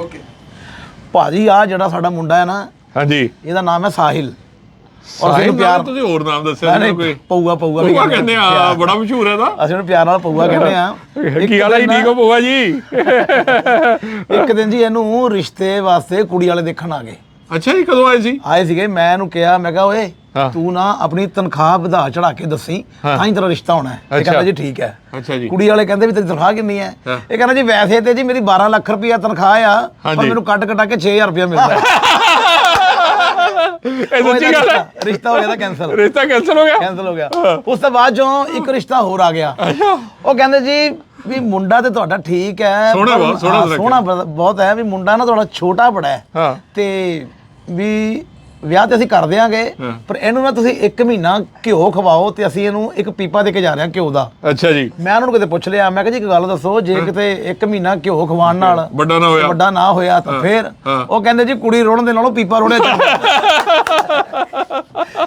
Okay ਭਾਜੀ ਆ ਜਿਹੜਾ ਸਾਡਾ ਮੁੰਡਾ ਹੈ ਨਾ ਹਾਂਜੀ। ਇਹਦਾ ਨਾਮ ਹੈ ਸਾਹਿਲ। ਔਰ ਅਸੀਂ ਪਿਆਰ ਤੁਸੀਂ ਹੋਰ ਨਾਮ ਦੱਸਿਆ ਨਹੀਂ ਕੋਈ। ਪਊਆ ਪਊਆ ਵੀ ਪਊਆ ਕਹਿੰਦੇ ਆ। ਬੜਾ ਮਸ਼ਹੂਰ ਹੈ ਦਾ ਅਸੀਂ ਉਹਨੂੰ ਪਿਆਰ ਨਾਲ ਪਊਆ ਕਹਿੰਦੇ ਆ। ਕੀ ਹਾਲ ਹੈ? ਠੀਕ ਹੋ ਪਊਆ ਜੀ? ਇੱਕ ਦਿਨ ਜੀ ਇਹਨੂੰ ਰਿਸ਼ਤੇ ਵਾਸਤੇ ਕੁੜੀ ਵਾਲੇ ਦੇਖਣ ਆ ਗਏ। ਅੱਛਾ ਜੀ ਕਦੋਂ ਆਏ ਸੀ? ਆਏ ਸੀਗੇ ਮੈਂ ਇਹਨੂੰ ਕਿਹਾ ਮੈਂ ਕਿਹਾ ਓਏ ਹਾਂ। ਤੂੰ ਨਾ ਆਪਣੀ ਤਨਖਾਹ ਵਧਾ ਚੜਾ ਕੇ ਦੱਸੀ ਹਾਂ। ਤਾਂ ਹੀ ਤੇਰਾ ਰਿਸ਼ਤਾ ਹੋਣਾ ਹੈ। ਇਹ ਅੱਛਾ। ਕਹਿੰਦਾ ਜੀ ਠੀਕ ਹੈ। ਅੱਛਾ ਜੀ। ਕੁੜੀ ਵਾਲੇ ਕਹਿੰਦੇ ਵੀ ਤੇਰੀ ਤਨਖਾਹ ਕਿੰਨੀ ਹੈ? ਹਾਂ। ਇਹ ਕਹਿੰਦਾ ਜੀ ਵੈਸੇ ਤੇ ਜੀ ਮੇਰੀ 12 ਲੱਖ ਰੁਪਇਆ ਤਨਖਾਹ ਆ ਪਰ ਹਾਂਜੀ। ਮੈਨੂੰ ਕੱਟ ਕਟਾ ਕੇ 6000 ਰੁਪਇਆ ਮਿਲਦਾ ਹੈ। ਇਹ ਉਹ ਸੱਚੀ ਇਹਦਾ ਗੱਲ ਹੈ? ਰਿਸ਼ਤਾ- ਰਿਸ਼ਤਾ ਹੋ ਗਿਆ ਤਾਂ ਕੈਨਸਲ ਰਿਸ਼ਤਾ ਕੈਂਸਲ ਹੋ ਗਿਆ? ਕੈਨਸਲ ਹੋ ਗਿਆ। ਉਸ ਤੋਂ ਬਾਅਦ ਜੋ ਇੱਕ ਰਿਸ਼ਤਾ ਹੋਰ ਆ ਗਿਆ। ਉਹ ਕਹਿੰਦੇ ਜੀ ਵੀ ਮੁੰਡਾ ਤੇ ਤੁਹਾਡਾ ਠੀਕ ਹੈ ਸੋਹਣਾ ਪਰ- ਬਹੁਤ- ਸੋਹਣਾ ਹਾਂ, ਲੱਗਿਆ। ਸੋਹਣਾ ਬ- ਬਹੁਤ ਹੈ ਵੀ ਮੁੰਡਾ ਨਾ ਤੁਹਾਡਾ ਛੋਟਾ ਬੜਾ ਹੈ। ਹਾਂ। ਤੇ ਵੀ ਵਿਆਹ ਤੇ ਅਸੀਂ ਕਰ ਦਿਆਂਗੇ। ਪਰ ਇਹਨੂੰ ਨਾ ਤੁਸੀਂ 1 ਮਹੀਨਾ ਘਿਓ ਖਵਾਓ ਤੇ ਅਸੀਂ ਇਹਨੂੰ ਇੱਕ ਪੀਪਾ ਦੇ ਕੇ ਜਾ ਰਹੇ ਹਾਂ ਘਿਓ ਦਾ। ਅੱਛਾ ਜੀ। ਮੈਂ ਉਹਨਾਂ ਨੂੰ ਕਿਤੇ ਪੁੱਛ ਲਿਆ ਮੈਂ ਕਿਹਾ ਜੀ ਇੱਕ ਗੱਲ ਦੱਸੋ ਜੇ ਕਿਤੇ 1 ਮਹੀਨਾ ਘਿਓ ਖਵਾਉਣ ਨਾਲ ਵੱਡਾ ਨਾ ਹੋਇਆ। ਵੱਡਾ ਨਾ ਹੋਇਆ ਤਾਂ ਫੇਰ। ਉਹ ਕਹਿੰਦੇ ਜੀ ਕੁੜੀ ਰੋਣ ਦੇ ਨਾਲੋਂ ਪੀਪਾ ਰੋੜਿਆ ਚੰਗਾ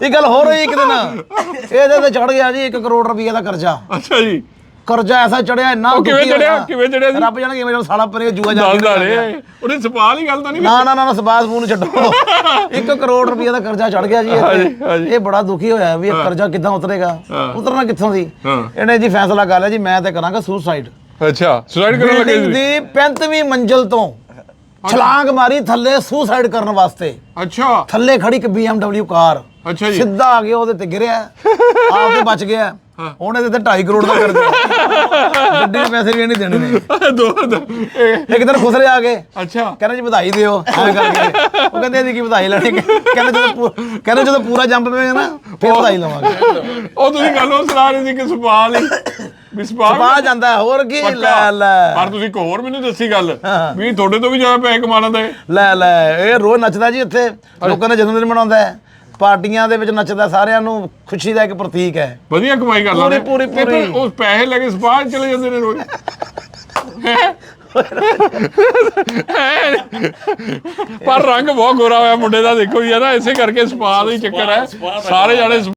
ਇਹ ਗੱਲ ਹੋ ਰਹੀ ਇੱਕ ਦਿਨ। ਇਹਦੇ ਤੇ ਚੜ ਗਿਆ ਜੀ 1 ਕਰੋੜ ਰੁਪਏ ਦਾ ਕਰਜ਼ਾ। ਅੱਛਾ ਜੀ। ਕਰਜ਼ਾ ਐਸਾ ਚੜਿਆ ਇੰਨਾ ਉਹ ਕਿਵੇਂ ਦੁਖੀ ਚੜਿਆ? ਹੋਇਆ। ਕਿਵੇਂ ਚੜਿਆ ਜੀ? ਰੱਬ ਜਾਣੇ ਕਿਵੇਂ ਜਦੋਂ ਸਾਲਾ ਪਰੇ ਜੂਆ ਜਾ ਦੱਸਦਾ ਕੇ ਰੇ ਉਹਨੇ ਸਵਾਲ ਹੀ ਗੱਲ ਤਾਂ ਨਹੀਂ ਨਾ ਨਾ ਨਾ ਨਾ ਸਬਾਸ ਫੋਨ ਛੱਡੋ। 1 ਕਰੋੜ ਰੁਪਏ ਦਾ ਕਰਜ਼ਾ ਚੜ ਗਿਆ ਜੀ ਇਹ ਹਾਂਜੀ, ਤੇ। ਹਾਂਜੀ। ਇਹ ਬੜਾ ਦੁਖੀ ਹੋਇਆ ਵੀ ਇਹ ਕਰਜ਼ਾ ਕਿੱਦਾਂ ਉਤਰੇਗਾ। ਉਤਰਨਾ ਕਿੱਥੋਂ ਦੀ ਹਾਂ। ਇਹਨੇ ਜੀ ਫੈਸਲਾ ਕਰ ਲਿਆ ਜੀ ਮੈਂ ਤੇ ਕਰਾਂਗਾ ਸੁਸਾਈਡ ਅੱਛਾ ਸੁਸਾਈਡ ਕਰਨ ਲੱਗੇ ਬਿਲਡਿੰਗ ਸੀ? ਦੀ 35ਵੀਂ ਮੰਜ਼ਿਲ ਤੋਂ ਛਲਾਂਗ ਮਾਰੀ ਥੱਲੇ ਸੁਸਾਈਡ ਕਰਨ ਵਾਸਤੇ। ਅੱਛਾ। ਥੱਲੇ ਖੜੀ ਇੱਕ BMW ਕਾਰ। ਅੱਛਾ ਜੀ। ਸਿੱਧਾ ਆ ਗਿਆ ਉਹਦੇ ਤੇ ਗਿਰਿਆ। ਆਪ ਤੇ ਬਚ ਗਿਆ। ਹੁਣ ਇਹਦੇ ਤੇ 2.5 ਕਰੋੜ ਦਾ ਕਰਜ਼ਾ ਗੱਡੀ ਦੇ ਪੈਸੇ ਵੀ ਨਹੀਂ ਦੇਣੇ ਨੇ। ਦੋ ਦੋ- ਇਹ- ਇੱਕ ਦਿਨ ਖੁਸਰੇ ਆ ਗਏ। ਅੱਛਾ। ਕਹਿੰਦੇ ਜੀ ਵਧਾਈ ਦਿਓ ਕਰਕੇ। ਉਹ ਕਹਿੰਦੇ ਇਹਦੀ ਕੀ ਵਧਾਈ ਲੈਣੀ ਕਹਿੰਦੇ ਜਦੋਂ ਪੂ- ਕਹਿੰਦੇ ਜਦੋਂ ਪੂਰਾ ਜੰਪ ਪਵੇਗਾ ਨਾ ਫਿਰ ਵਧਾਈ ਲਵਾਂਗੇ। ਉਹ ਤੁਸੀਂ ਗੱਲ ਉਹ ਸੁਣਾ ਰਹੇ ਸੀ ਕਿ ਸਵਾਲ ਹੀ ਵੀ ਪਾ ਜਾਂਦਾ ਹੋਰ ਕੀ। ਲੈ ਲੈ। ਪਰ ਤੁਸੀਂ ਇੱਕ ਹੋਰ ਮੈਨੂੰ ਦੱਸੀ ਗੱਲ। ਹਾਂ। ਵੀ ਤੁਹਾਡੇ ਤੋਂ ਵੀ ਜ਼ਿਆਦਾ ਪੈਸੇ ਕਮਾਣਾ ਦਾ। ਇਹ। ਲੈ ਲੈ। ਇਹ ਰੋਜ਼ ਨੱਚਦਾ ਜੀ ਇੱਥੇ। ਲੋਕਾਂ ਦਾ ਜਨਮ ਦਿਨ ਮਨਾਉਂਦਾ ਹੈ। ਪਾਰਟੀਆਂ ਦੇ ਵਿੱਚ ਨੱਚਦਾ ਸਾਰਿਆਂ ਨੂੰ ਖੁਸ਼ੀ ਦਾ ਇੱਕ ਪ੍ਰਤੀਕ ਹੈ। ਵਧੀਆ ਕਮਾਈ ਕਰ ਪੂਰੀ- ਪੂਰੀ- ਫਿਰ ਉਸ ਪੈਸੇ ਲੈ ਕੇ ਸਪਾਹ ਚਲੇ ਜਾਂਦੇ ਨੇ ਰੋਜ਼। ਪਰ ਰੰਗ ਬਹੁਤ ਗੋਰਾ ਹੋਇਆ ਮੁੰਡੇ ਦਾ ਦੇਖੋ ਜੀ ਹੈ ਨਾ ਇਸੇ ਕਰਕੇ ਸਪਾਹ ਦਾ ਹੀ ਚੱਕਰ ਹੈ। ਸਾਰੇ ਜਾਣੇ